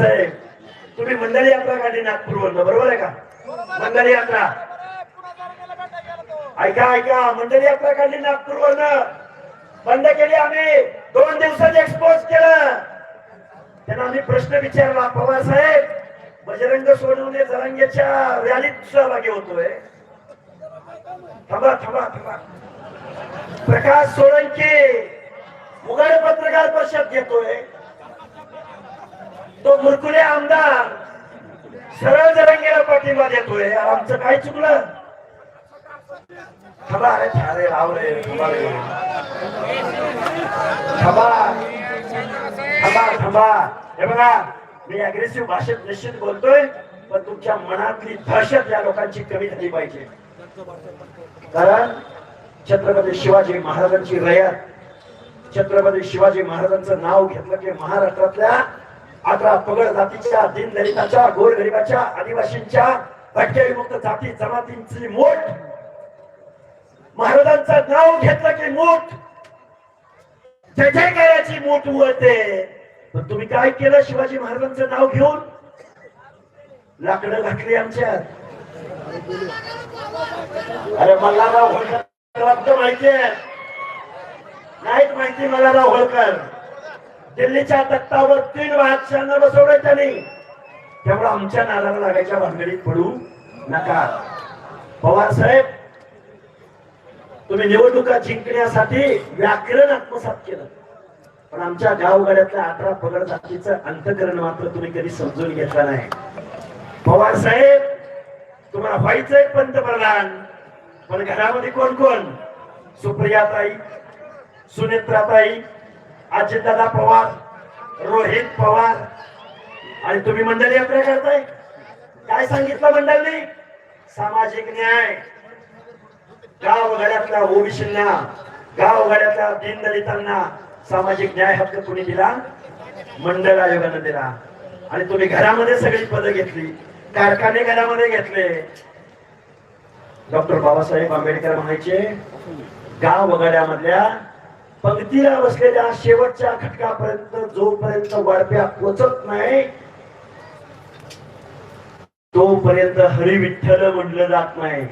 साहेब तुम्ही मंडळी यात्रा काढली नागपूरवरनं बरोबर आहे का? मंडळी यात्रा. ऐका ऐका मंडळी यात्रा काढली नागपूरवरनं. बंद केली आम्ही. दोन दिवसात एक्सपोज केलं. त्यांना आम्ही प्रश्न विचारला पवार साहेब बजरंग सोडवणे जरांगेच्या रॅलीत सहभागी होतोय. थांबा थांबा थांबा. प्रकाश सोळंके उघड पत्रकार परिषद घेतोय. तो मुरकुले आमदार. सरळ जरंगेला पाठिंबा देतोय. आमचं काय चुकलं? थांबा अरे अरे राव रे थांबा रे. थांबा थांबा थांबा. हे बघा मी अग्रेसिव्ह भाषेत निश्चित बोलतोय पण तुमच्या मनातली दहशत या लोकांची कमी झाली पाहिजे. कारण छत्रपती शिवाजी महाराजांची रयत छत्रपती शिवाजी महाराजांचं नाव घेतलं की महाराष्ट्रातल्या अठरा पगड जातीच्या दीनदलिताच्या गोरगरिबाच्या आदिवासींच्या भटकेविमुक्त जाती जमातींची मोठ. महाराजांचं नाव घेतलं की मोठ. जय जयकाराची मोठ वळते पण तुम्ही काय केलं शिवाजी महाराजांचं नाव घेऊन? लाकडं घातली आमच्यात. अरे मल्हारराव होळकर माहितीये. नाहीत माहिती मल्हारराव होळकर. दिल्लीच्या तख्तावर तीन बादशाहांना बसवलं त्यांनी. त्यामुळे आमच्या नादाला लागायच्या भानगडीत पडू नका. पवार साहेब तुम्ही निवडणुका जिंकण्यासाठी व्याकरण आत्मसात केलं. पण आमच्या गावगाड्यातल्या अठरा पगड जातीचं अंतकरण मात्र तुम्ही कधी समजून घेतलं नाही. पवार साहेब तुम्हाला व्हायचंय पंतप्रधान पण घरामध्ये कोण कोण? सुप्रियाताई सुनेत्राताई अजितदादा पवार रोहित पवार. आणि तुम्ही मंडळी यात्रा करताय काय सांगितलं मंडळी? सामाजिक न्याय. गावगाड्यातल्या ओबीसींना गावगाड्यातल्या दीनदलितांना सामाजिक न्याय हक्क कुणी दिला? मंडळ आयोगानं दिला. आणि तुम्ही घरामध्ये सगळी पदं घेतली कारखाने घरामध्ये घेतले. डॉक्टर बाबासाहेब आंबेडकर म्हणायचे गाव वगाड्यामधल्या पंक्तीला बसलेल्या शेवटच्या खटकापर्यंत जोपर्यंत वाढप्या पोचत नाही तोपर्यंत हरी विठ्ठल म्हटलं जात नाही.